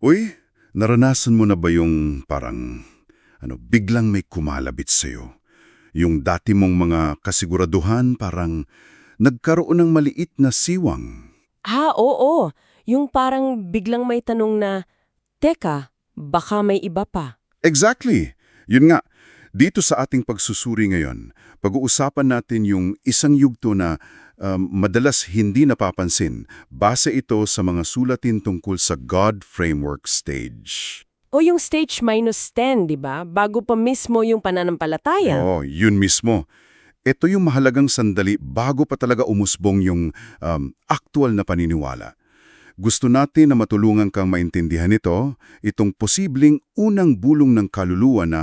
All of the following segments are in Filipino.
Uy, naranasan mo na ba yung parang, ano, biglang may kumalabit sa'yo? Yung dati mong mga kasiguraduhan parang nagkaroon ng maliit na siwang. Ah, oo. Yung parang biglang may tanong na, Teka, baka may iba pa. Exactly. Yun nga, dito sa ating pagsusuri ngayon, pag-uusapan natin yung isang yugto na um, madalas hindi napapansin. Base ito sa mga sulatin tungkol sa God Framework Stage. O yung stage minus 10, di ba? Bago pa mismo yung pananampalataya. Oo, yun mismo. Ito yung mahalagang sandali bago pa talaga umusbong yung um, actual na paniniwala. Gusto natin na matulungan kang maintindihan ito, itong posibleng unang bulong ng kaluluwa na,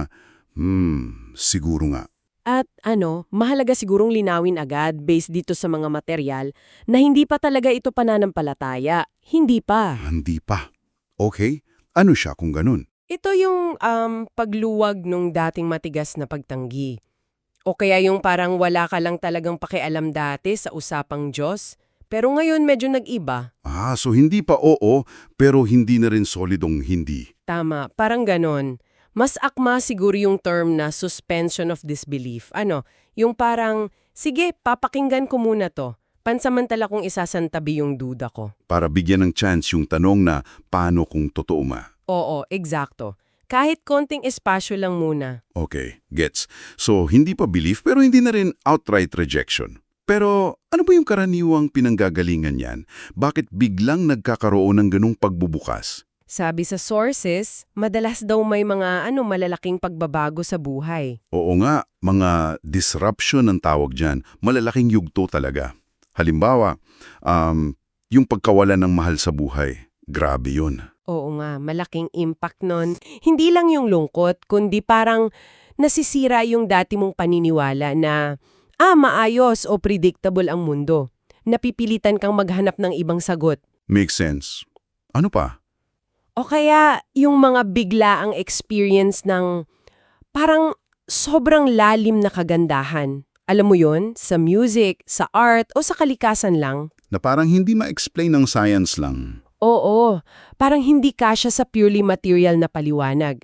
hmm, siguro nga. At ano, mahalaga sigurong linawin agad based dito sa mga material na hindi pa talaga ito pananampalataya. Hindi pa. Hindi pa. Okay, ano siya kung ganun? Ito yung um, pagluwag nung dating matigas na pagtanggi. O kaya yung parang wala ka lang talagang pakialam dati sa usapang Diyos, pero ngayon medyo nag-iba. Ah, so hindi pa oo, pero hindi na rin solidong hindi. Tama, parang ganon. Mas akma siguro yung term na suspension of disbelief. Ano, yung parang, sige, papakinggan ko muna to. Pansamantala kong isasantabi yung duda ko. Para bigyan ng chance yung tanong na paano kung totoo ma. Oo, eksakto. Kahit konting espasyo lang muna. Okay, gets. So, hindi pa belief pero hindi na rin outright rejection. Pero ano ba yung karaniwang pinanggagalingan yan? Bakit biglang nagkakaroon ng ganung pagbubukas? Sabi sa sources, madalas daw may mga ano malalaking pagbabago sa buhay. Oo nga, mga disruption ang tawag dyan. Malalaking yugto talaga. Halimbawa, um, yung pagkawala ng mahal sa buhay. Grabe yun. Oo nga, malaking impact nun. Hindi lang yung lungkot, kundi parang nasisira yung dati mong paniniwala na, ah, maayos o predictable ang mundo. Napipilitan kang maghanap ng ibang sagot. Makes sense. Ano pa? O kaya yung mga biglaang experience ng parang sobrang lalim na kagandahan. Alam mo yon sa music, sa art o sa kalikasan lang. Na parang hindi ma-explain ng science lang. Oo, parang hindi kasya sa purely material na paliwanag.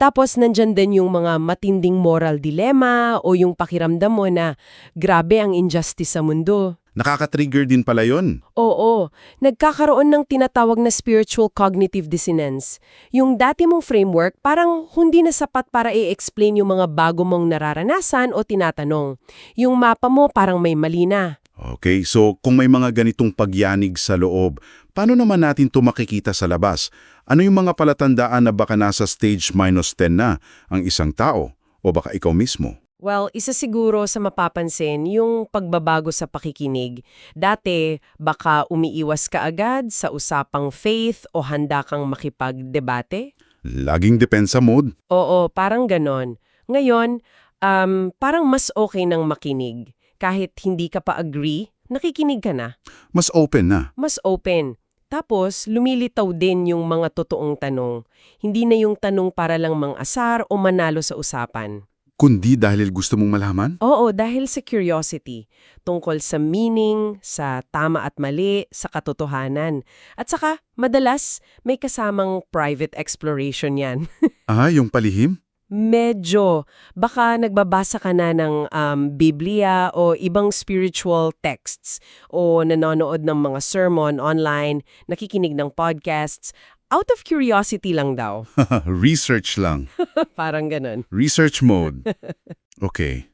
Tapos nandyan din yung mga matinding moral dilemma o yung pakiramdam mo na grabe ang injustice sa mundo. Nakaka-trigger din pala yun. Oo, nagkakaroon ng tinatawag na spiritual cognitive dissonance. Yung dati mong framework parang hindi na sapat para i-explain yung mga bago mong nararanasan o tinatanong. Yung mapa mo parang may mali na. Okay, so kung may mga ganitong pagyanig sa loob, paano naman natin ito makikita sa labas? Ano yung mga palatandaan na baka nasa stage minus 10 na ang isang tao? O baka ikaw mismo? Well, isa siguro sa mapapansin yung pagbabago sa pakikinig. Dati, baka umiiwas ka agad sa usapang faith o handa kang makipagdebate? Laging depensa mode? Oo, parang ganon. Ngayon, um, parang mas okay nang makinig. Kahit hindi ka pa agree, nakikinig ka na. Mas open na. Mas open. Tapos, lumilitaw din yung mga totoong tanong. Hindi na yung tanong para lang mang-asar o manalo sa usapan. Kundi dahil gusto mong malaman? Oo, dahil sa curiosity, tungkol sa meaning, sa tama at mali, sa katotohanan. At saka, madalas, may kasamang private exploration yan. Ah, yung palihim? Medyo. Baka nagbabasa ka na ng um, Biblia o ibang spiritual texts o nanonood ng mga sermon online, nakikinig ng podcasts. Out of curiosity lang daw. Research lang. Parang ganun. Research mode. Okay.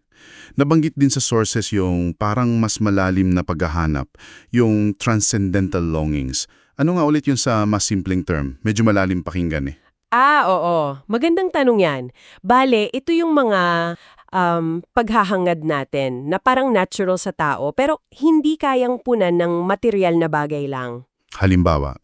Nabanggit din sa sources yung parang mas malalim na paghahanap, yung transcendental longings. Ano nga ulit yun sa mas simpleng term? Medyo malalim pakinggan eh. Ah, oo. Magandang tanong yan. Bale, ito yung mga um, paghahangad natin na parang natural sa tao pero hindi kayang punan ng material na bagay lang. Halimbawa,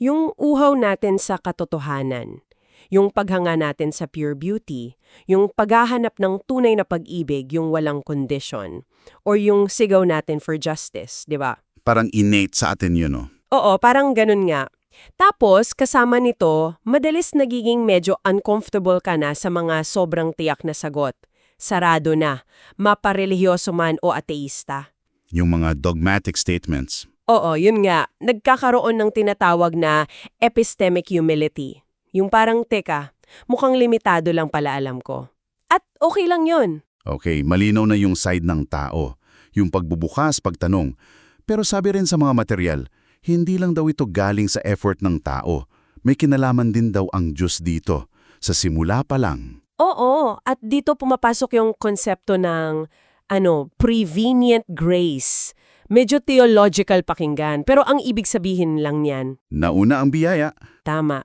Yung uhaw natin sa katotohanan, yung paghanga natin sa pure beauty, yung paghahanap ng tunay na pag-ibig, yung walang condition, or yung sigaw natin for justice, di ba? parang innate sa atin yun, no? Oo, parang ganun nga. Tapos, kasama nito, madalis nagiging medyo uncomfortable ka na sa mga sobrang tiyak na sagot. Sarado na, maparelihiyoso man o ateista. Yung mga dogmatic statements. Oo, yun nga. Nagkakaroon ng tinatawag na epistemic humility. Yung parang, teka, mukhang limitado lang pala alam ko. At okay lang yun. Okay, malinaw na yung side ng tao. Yung pagbubukas, pagtanong. Pero sabi rin sa mga material, hindi lang daw ito galing sa effort ng tao. May kinalaman din daw ang Diyos dito. Sa simula pa lang. Oo, at dito pumapasok yung konsepto ng ano, prevenient grace. Medyo theological pakinggan, pero ang ibig sabihin lang niyan, Nauna ang biyaya. tama.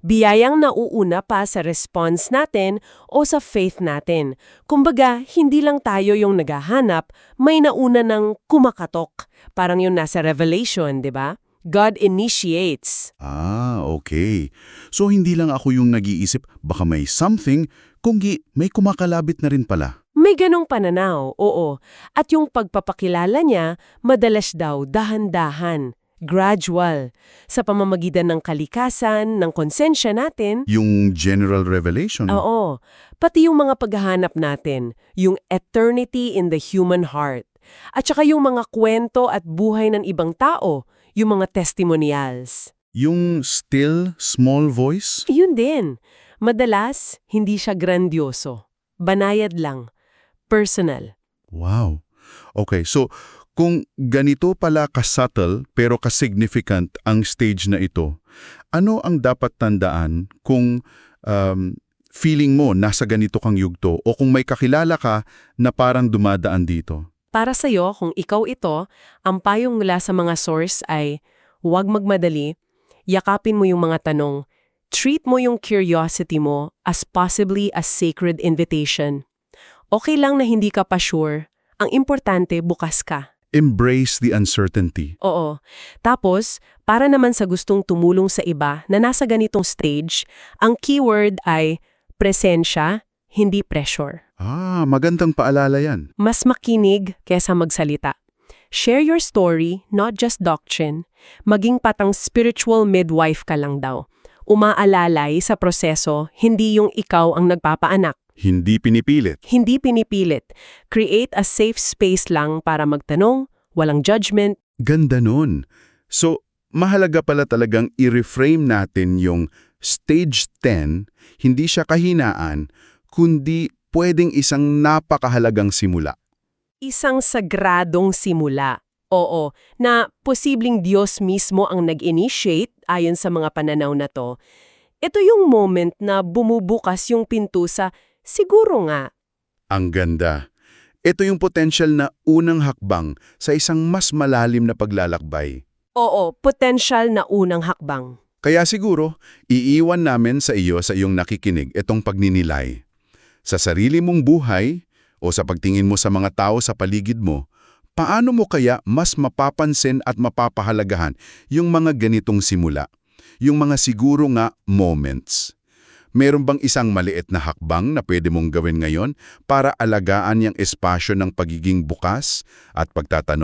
Biyayang nauuna pa sa response natin o sa faith natin. Kumbaga, hindi lang tayo yung naghahanap, may nauna ng kumakatok. Parang yung nasa Revelation, di ba? God initiates. Ah, okay. So hindi lang ako yung nag-iisip, baka may something, kunggi may kumakalabit na rin pala. May ganong pananaw, oo. At yung pagpapakilala niya, madalas daw dahan-dahan, gradual, sa pamamagitan ng kalikasan, ng konsensya natin. Yung general revelation. Oo, pati yung mga paghahanap natin, yung eternity in the human heart. At saka yung mga kwento at buhay ng ibang tao, yung mga testimonials. Yung still small voice. Yun din. Madalas, hindi siya grandioso. Banayad lang. Personal. Wow. Okay, so kung ganito pala ka-subtle pero ka-significant ang stage na ito, ano ang dapat tandaan kung um, feeling mo nasa ganito kang yugto o kung may kakilala ka na parang dumadaan dito? Para sa'yo, kung ikaw ito, ang payong mula sa mga source ay huwag magmadali, yakapin mo yung mga tanong, treat mo yung curiosity mo as possibly a sacred invitation. Okay lang na hindi ka pa sure, ang importante bukas ka. Embrace the uncertainty. Oo. Tapos, para naman sa gustong tumulong sa iba na nasa ganitong stage, ang keyword ay presensya, hindi pressure. Ah, magandang paalala yan. Mas makinig kesa magsalita. Share your story, not just doctrine. Maging patang spiritual midwife ka lang daw. Umaalalay sa proseso, hindi yung ikaw ang nagpapaanak. Hindi pinipilit. Hindi pinipilit. Create a safe space lang para magtanong, walang judgment. Ganda nun. So, mahalaga pala talagang i-reframe natin yung stage 10, hindi siya kahinaan, kundi pwedeng isang napakahalagang simula. Isang sagradong simula. Oo, na posibleng Diyos mismo ang nag-initiate ayon sa mga pananaw na to. Ito yung moment na bumubukas yung pinto sa siguro nga. Ang ganda. Ito yung potential na unang hakbang sa isang mas malalim na paglalakbay. Oo, potential na unang hakbang. Kaya siguro, iiwan namin sa iyo sa iyong nakikinig itong pagninilay. Sa sarili mong buhay o sa pagtingin mo sa mga tao sa paligid mo, paano mo kaya mas mapapansin at mapapahalagahan yung mga ganitong simula? Yung mga siguro nga moments. Meron bang isang maliit na hakbang na pwede mong gawin ngayon para alagaan yung espasyo ng pagiging bukas at pagtatanong?